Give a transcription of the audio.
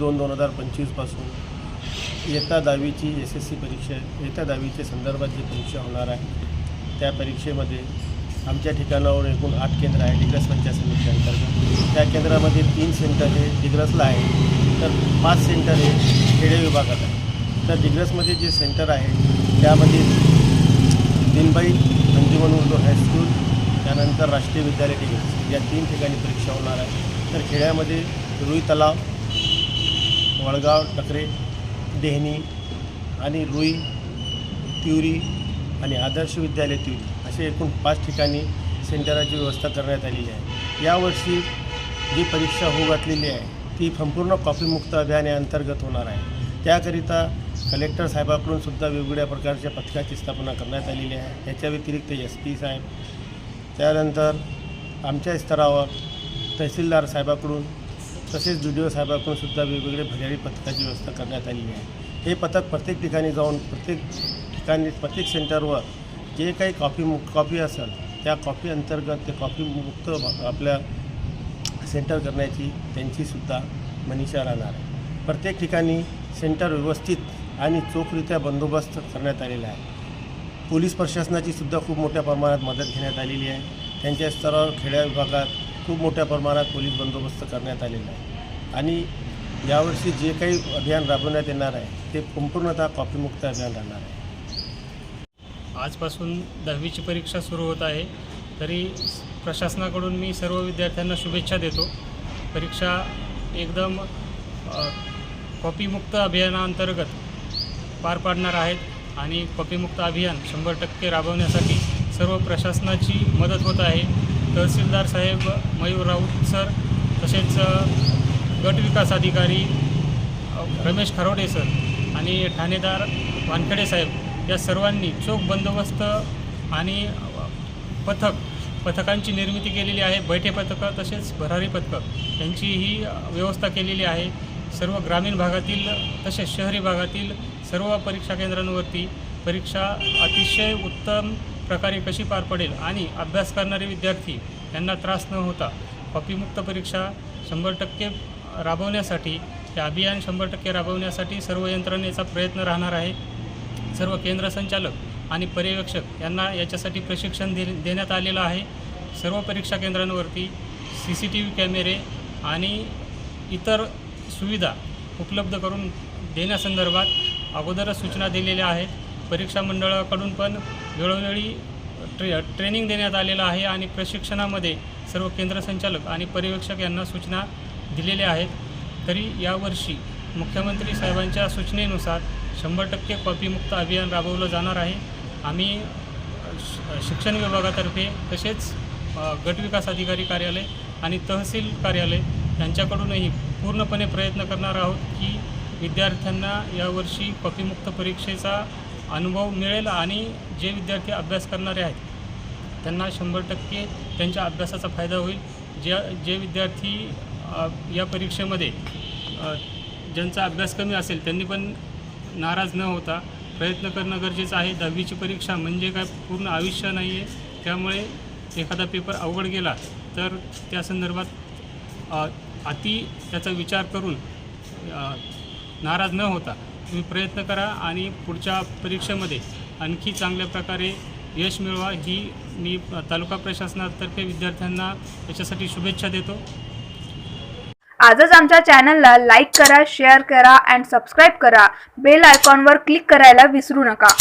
दोन दोन हजार पंचवीसपासून इयत्ता दहावीची एस एस सी परीक्षा इयत्ता दहावीच्या संदर्भात जी परीक्षा होणार आहे त्या परीक्षेमध्ये आमच्या ठिकाणावर एकूण आठ केंद्र आहे डिग्रस पंचायत समिती अंतर्गत. त्या केंद्रामध्ये तीन सेंटर हे डिग्रसला आहे तर पाच सेंटर हे खेडे विभागात आहे तर डिग्रसमध्ये जे सेंटर आहे त्यामध्ये दिनबाई अंजुमन उर्दू हायस्कूल त्यानंतर राष्ट्रीय विद्यालय डिग्रस या तीन ठिकाणी परीक्षा होणार आहे. तर खेड्यामध्ये रुई तलाव वडगाव टकरे देहनी आणि रुई तिवरी आणि आदर्श विद्यालय तिवरी असे एकूण पाच ठिकाणी सेंटराची व्यवस्था करण्यात आलेली आहे. यावर्षी जी परीक्षा होऊ घातलेली आहे ती संपूर्ण कॉपीमुक्त अभियान या अंतर्गत होणार आहे. त्याकरिता कलेक्टर साहेबाकडून सुद्धा वेगवेगळ्या प्रकारच्या पथकाची स्थापना करण्यात आलेली आहे. याच्या व्यतिरिक्त एस पी साहेब त्यानंतर आमच्या स्तरावर तहसीलदार साहेबाकडून तसेच बी डी ओ सुद्धा वेगवेगळे भरारी पथकाची व्यवस्था करण्यात आलेली आहे. हे पथक प्रत्येक ठिकाणी जाऊन प्रत्येक ठिकाणी प्रत्येक सेंटरवर जे काही कॉपी मु कॉपी असेल त्या कॉपी अंतर्गत ते कॉपी मुक्त आपल्या सेंटर करण्याची त्यांचीसुद्धा मनीषा राहणार आहे. प्रत्येक ठिकाणी सेंटर व्यवस्थित आणि चोखरित्या बंदोबस्त करण्यात आलेला आहे. पोलीस प्रशासनाची सुद्धा खूप मोठ्या प्रमाणात मदत घेण्यात आलेली आहे. त्यांच्या स्तरावर खेड्या विभागात खूप मोठ्या प्रमाणात पोलीस बंदोबस्त करण्यात आलेला आहे. आणि यावर्षी जे काही अभियान राबवण्यात येणार आहे ते संपूर्णतः कॉपीमुक्त अभियान राहणार आहे. आजपासून दहावीची परीक्षा सुरू होत आहे. तरी प्रशासनाकडून मी सर्व विद्यार्थ्यांना शुभेच्छा देतो. परीक्षा एकदम कॉपीमुक्त अभियानाअंतर्गत पार पाडणार आहेत आणि कॉपीमुक्त अभियान शंभर टक्के राबवण्यासाठी सर्व प्रशासनाची मदत होत आहे. तहसीलदार साहेब मयूर राऊत सर तसेच गटविकास गट विकास अधिकारी रमेश खरोडे सर आणि ठाणेदार वानखेडे साहेब या सर्वांनी चोख बंदोबस्त आणि पथक पथकांची निर्मिती केलेली आहे. बैठे पथकं तसेच भरारी पथकं यांची ही व्यवस्था केलेली आहे. सर्व ग्रामीण भागातील तसेच शहरी भागातील सर्व परीक्षा केंद्रांवरती परीक्षा अतिशय उत्तम प्रकारे कशी पार पडेल आणि अभ्यास करणारे विद्यार्थी यांना त्रास न होता कॉपीमुक्त परीक्षा शंभर टक्के राबवण्यासाठी हे अभियान शंभर टक्के राबवण्यासाठी सर्व यंत्रणेचा प्रयत्न राहणार आहे. सर्व केंद्र संचालक आणि पर्यवेक्षक यांना याच्यासाठी प्रशिक्षण दे देण्यात आलेलं आहे. सर्व परीक्षा केंद्रांवरती सी सी टी व्ही कॅमेरे आणि इतर सुविधा उपलब्ध करून देण्यासंदर्भात अगोदरच सूचना दिलेल्या आहेत. परीक्षा मंडळाकडून पण वेळोवेळी ट्रे ट्रेनिंग देण्यात आलेलं आहे आणि प्रशिक्षणामध्ये सर्व केंद्र संचालक आणि पर्यवेक्षक यांना सूचना दिलेल्या आहेत. तरी यावर्षी मुख्यमंत्री साहेबांच्या सूचनेनुसार शंभर टक्के कॉपीमुक्त अभियान राबवलं जाणार आहे. आम्ही श- शिक्षण विभागातर्फे तसेच गटविकास अधिकारी कार्यालय आणि तहसील कार्यालय यांच्याकडूनही पूर्णपणे प्रयत्न करणार आहोत की विद्यार्थ्यांना यावर्षी कॉपीमुक्त परीक्षेचा अनुभव मिळेल आणि जे विद्यार्थी अभ्यास करणारे आहेत त्यांना शंभर टक्के त्यांच्या अभ्यासाचा फायदा होईल. ज्या जे विद्यार्थी या परीक्षेमध्ये ज्यांचा अभ्यास कमी असेल त्यांनी पण नाराज न होता प्रयत्न करणं गरजेचं आहे. दहावीची परीक्षा म्हणजे काय? पूर्ण आयुष्य नाही आहे. त्यामुळे एखादा पेपर अवघड गेला तर त्या संदर्भात अति त्याचा विचार करून नाराज न होता तुम्ही प्रयत्न करा आणि पुढच्या परीक्षेमध्ये आणखी चांगल्या प्रकारे यश मिळवा. ही मी तालुका प्रशासनातर्फे विद्यार्थ्यांना याच्यासाठी शुभेच्छा देतो. आजच आमच्या चॅनलला लाईक करा शेअर करा अँड सबस्क्राईब करा. बेल आयकॉनवर क्लिक करायला विसरू नका.